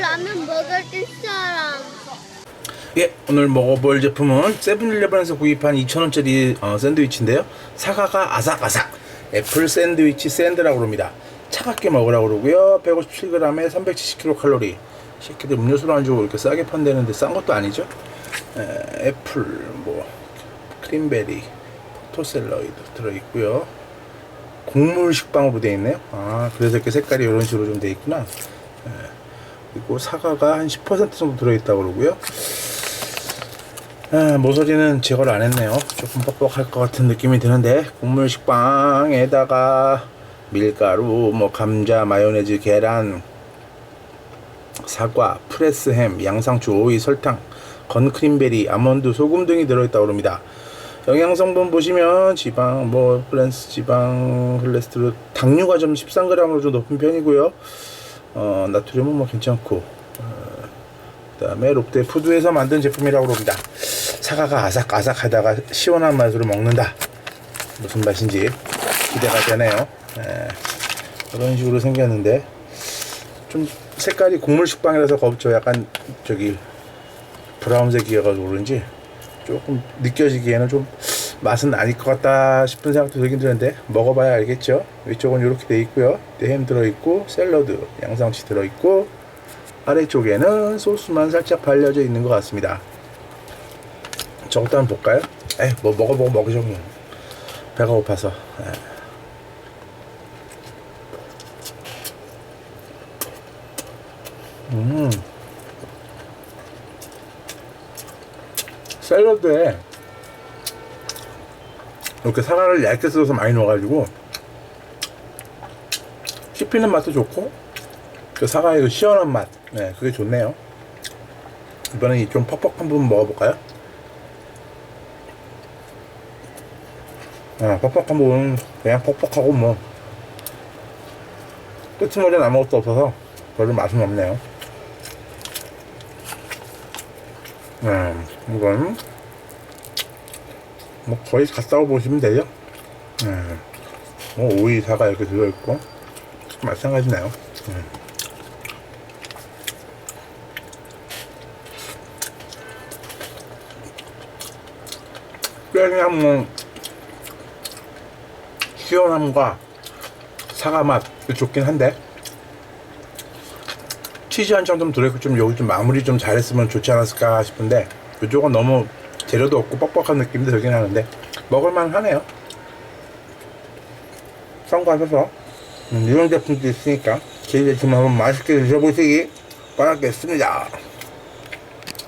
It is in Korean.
라면 먹을 사람. 예, 오늘 먹어볼 제품은 세븐일레븐에서 구입한 2,000원짜리 어, 샌드위치인데요. 사과가 아삭아삭 애플 샌드위치 샌드라고 합니다. 차갑게 먹으라고 그러고요. 157g에 370kcal. 새끼들 음료수로 안 주고 이렇게 싸게 판다는데 싼 것도 아니죠. 에, 애플, 뭐 크림베리, 포토셀러이드 들어있고요. 곡물 식빵으로 되어 있네요. 아, 그래서 이렇게 색깔이 이런 식으로 좀 되어 있구나. 에, 그리고 사과가 한 10% 정도 들어있다고 그러고요. 아, 모서리는 제거를 안 했네요. 조금 뻑뻑할 것 같은 느낌이 드는데 국물 식빵에다가 밀가루, 뭐 감자, 마요네즈, 계란, 사과, 프레스햄, 양상추, 오이, 설탕, 건크림베리, 아몬드, 소금 등이 들어있다고 합니다. 영양 성분 보시면 지방, 뭐 프랜스 지방, 콜레스테롤, 당류가 좀 13g으로 좀 높은 편이고요. 어, 나트륨은 뭐 괜찮고 그 다음에 롯데 푸드에서 만든 제품이라고 합니다. 사과가 아삭아삭하다가 시원한 맛으로 먹는다. 무슨 맛인지 기대가 되네요. 예, 이런 식으로 생겼는데 좀 색깔이 국물 식빵이라서 겁죠. 약간 저기 브라운색이어가지고 그런지 조금 느껴지기에는 좀 맛은 아닐 것 같다 싶은 생각도 들긴 드는데 먹어봐야 알겠죠. 위쪽은 이렇게 돼 있고요. 햄 들어있고 샐러드, 양상치 들어있고 아래쪽에는 소스만 살짝 발려져 있는 것 같습니다. 저것도 한번 볼까요? 에이, 뭐 먹어보고 먹으죠 뭐. 배가 고파서. 에. 음. 샐러드에 이렇게 사과를 얇게 썰어서 많이 넣어가지고 씹히는 맛도 좋고 그 사과의 그 시원한 맛, 네, 그게 좋네요. 이번엔 이좀 퍽퍽한 부분 먹어볼까요? 아, 퍽퍽한 부분은 그냥 퍽퍽하고 뭐 끝머리는 아무것도 없어서 별로 맛은 없네요. 음, 이건 뭐 거의 같다고 보시면 되죠. 음, 뭐 오이 사과 이렇게 들어있고 마찬가지네요. 음. 꽤 그냥 뭐 시원함과 사과 맛 좋긴 한데 치즈 한 장 좀 들어있고 좀 여기 좀 마무리 좀 잘했으면 좋지 않았을까 싶은데 이쪽은 너무 재료도 없고 뻑뻑한 느낌도 들긴 하는데 먹을만 하네요. 참고하셔서. 음, 이런 제품도 있으니까 제 제품 한번 맛있게 드셔보시기 바라겠습니다